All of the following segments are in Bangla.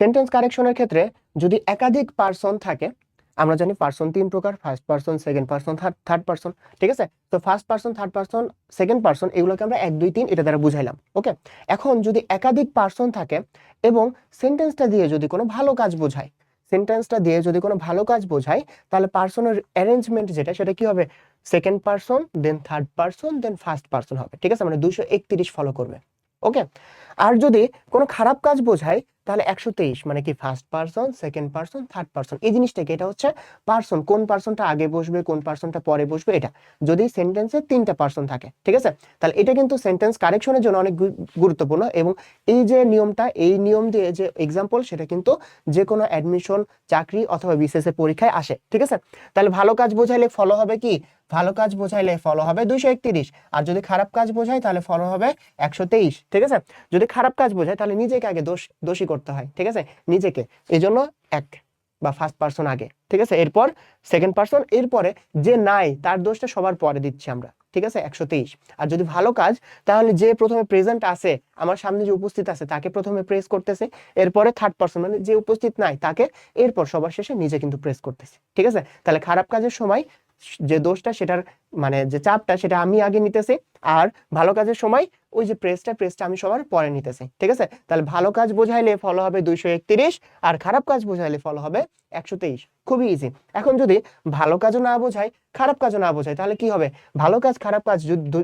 সেন্টেন্স কারেকশনের ক্ষেত্রে যদি একাধিক পার্সন থাকে, আমরা জানি পার্সন তিন প্রকার first person second person third person ঠিক আছে? তো first person third person second person এগুলোকে আমরা এক, দুই, তিন এটা দ্বারা বুঝাইলাম ওকে এখন যদি একাধিক পার্সন থাকে এবং সেন্টেন্সটা দিয়ে যদি কোনো ভালো কাজ বোঝায় সেন্টেন্সটা দিয়ে যদি কোনো ভালো কাজ বোঝায়, তাহলে পার্সনের অ্যারেঞ্জমেন্ট যেটা, সেটা কি হবে? Second person then third person then first person হবে, ঠিক আছে? মানে দুশো ফলো করবে ওকে আর যদি কোনো খারাপ কাজ বোঝায় তাহলে একশো তেইশ মানে কি first person second person third person এই জিনিসটাকে এটা হচ্ছে পার্সন কোন পার্সনটা আগে বসবে, কোন পার্সনটা পরে বসবে? এটা। যদি সেন্টেন্সে তিনটা পার্সন থাকে, ঠিক আছে? তাহলে এটা কিন্তু সেন্টেন্স কারেকশনের জন্য অনেক গুরুত্বপূর্ণ এবং এই যে নিয়মটা, এই নিয়ম দিয়ে যে এক্সাম্পল সেটা কিন্তু যে কোনো অ্যাডমিশন চাকরি অথবা বিসিএস পরীক্ষায় আসে, ঠিক আছে? তাহলে ভালো কাজ বোঝাইলে ফলো হবে কি? ভালো কাজ বোঝাইলে ফলো হবে দুইশো একত্রিশ। আর যদি খারাপ কাজ বোঝায়, তাহলে ফলো হবে একশো তেইশ, ঠিক আছে? যদি খারাপ কাজ বোঝায়, তাহলে নিজেকে আগে দোষ দোষী করতে হয়, ঠিক আছে? নিজেকে। এই জন্য এক বা ফার্স্ট পার্সন আগে, ঠিক আছে? এরপর সেকেন্ড পার্সন এরপরে যে নাই, তার দোষটা সবার পরে দিচ্ছি আমরা, ঠিক আছে? একশো তেইশ। আর যদি ভালো কাজ, তাহলে যে প্রথমে প্রেজেন্ট আছে, আমার সামনে যে উপস্থিত আছে, তাকে প্রথমে প্রেস করতেছে, এরপরে থার্ড পার্সন মানে যে উপস্থিত নাই, তাকে এরপর সবার শেষে নিজে কিন্তু প্রেস করতেছে, ঠিক আছে? তাহলে খারাপ কাজের সময় যে দোষটা সেটার মানে যে চাপটা সেটা আমি আগে নিতেছি আর ভালো কাজের সময় ওই যে প্রেসটা প্রেসটা আমি সবার পরে নিতেছি, ঠিক আছে? তাহলে ভালো কাজ বোঝাইলে ফলো হবে দুইশো একত্রিশ আর খারাপ কাজ বোঝাইলে ফলো হবে একশো তেইশ। খুবই ইজি এখন যদি ভালো কাজও না বোঝায় খারাপ কাজও না বোঝায় তাহলে কি হবে? ভালো কাজ, খারাপ কাজ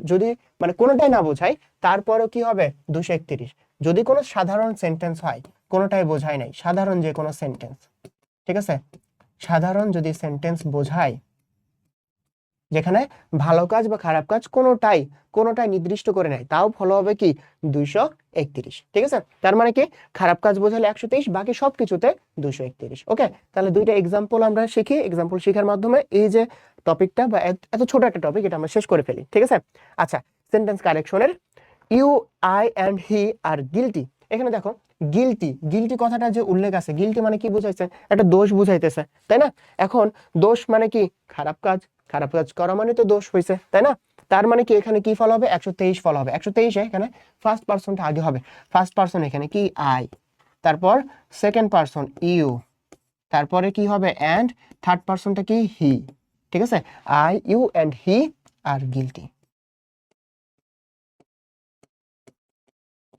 যদি- মানে কোনোটাই না বোঝায় তারপরেও কি হবে? দুশো একত্রিশ। যদি কোনো সাধারণ সেন্টেন্স হয়, কোনোটাই বোঝায় নাই, সাধারণ যে কোনো সেন্টেন্স ঠিক আছে? সাধারণ যদি সেন্টেন্স বোঝায় যেখানে ভালো কাজ বা খারাপ কাজ কোনোটাই কোনোটাই নির্দিষ্ট করে নেয়। তাও ফলো হবে কি? দুইশো একত্রিশ। ঠিক আছে? তার মানে কি? খারাপ কাজ বোঝালে একশো তেইশ, বাকি সব কিছুতে দুইশো একত্রিশ। ওকে? তাহলে দুইটা এক্সাম্পল আমরা শিখি। এক্সাম্পল শেখার মাধ্যমে এই যে টপিকটা বা এত ছোট একটা টপিক এটা আমরা শেষ করে ফেলি। ঠিক আছে? আচ্ছা sentence কারেকশনের you I and he are guilty এখানে দেখো গিলটি গিলটি কথাটা যে উল্লেখ আছে গিলটি মানে কি বুঝাইছে? একটা দোষ বুঝাইতেছে, তাই না? এখন দোষ মানে কি? খারাপ কাজ খারাপ কাজ করা মানে তো দোষ হয়েছে তাই না? তার মানে কি এখানে কি ফল হবে? একশো তেইশ ফল হবে। একশো তেইশে এখানে ফার্স্ট পার্সনটা আগে হবে। ফার্স্ট পার্সন এখানে কি? আই তারপর সেকেন্ড পার্সন ইউ তারপরে কি হবে? অ্যান্ড থার্ড পার্সনটা কি? হি ঠিক আছে? I you and he are guilty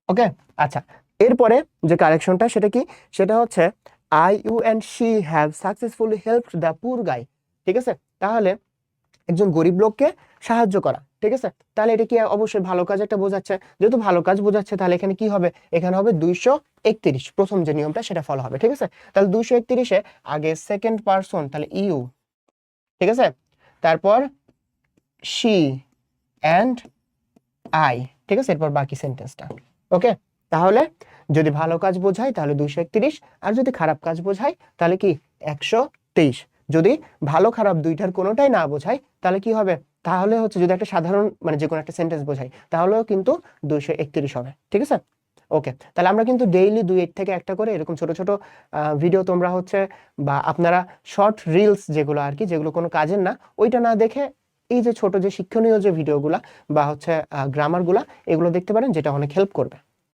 okay আচ্ছা। এরপরে যে কারেকশনটা সেটা কি? সেটা হচ্ছে I you and she have successfully help the poor guy ঠিক আছে? তাহলে একজন গরিব লোককে সাহায্য করা। ঠিক আছে? তাহলে এটা কি অবশ্যই ভালো কাজ একটা বোঝাচ্ছে। যেহেতু ভালো কাজ বোঝাচ্ছে, তাহলে এখানে কি হবে? এখানে হবে দুইশো একত্রিশ। প্রথম যে নিয়মটা সেটা ফলো হবে। ঠিক আছে? তাহলে দুইশো একত্রিশে আগে সেকেন্ড পার্সন তাহলে ইউ ঠিক আছে? তারপর শি অ্যান্ড আই ঠিক আছে? এরপর বাকি সেন্টেন্সটা ওকে তাহলে যদি ভালো কাজ বোঝায়, তাহলে দুইশো একত্রিশ। আর যদি খারাপ কাজ বোঝায়, তাহলে কি একশো তেইশ। যদি ভালো খারাপ দুইটার কোনোটাই না বোঝায়, তাহলে কি হবে? তাহলে হচ্ছে যদি একটা সাধারণ মানে যে কোনো একটা সেন্টেন্স বোঝায়, তাহলেও কিন্তু দুইশো একত্রিশ হবে। ঠিক আছে? ওকে তাহলে আমরা কিন্তু ডেইলি দুই এক থেকে একটা করে এরকম ছোট ছোট ভিডিও তোমরা হচ্ছে বা আপনারা শর্ট রিলস যেগুলো আর কি, যেগুলো কোনো কাজের না, ওইটা না দেখে এই যে ছোট যে শিক্ষণীয় যে ভিডিওগুলা বা হচ্ছে গ্রামারগুলা এগুলো দেখতে পারেন, যেটা অনেক হেল্প করবে।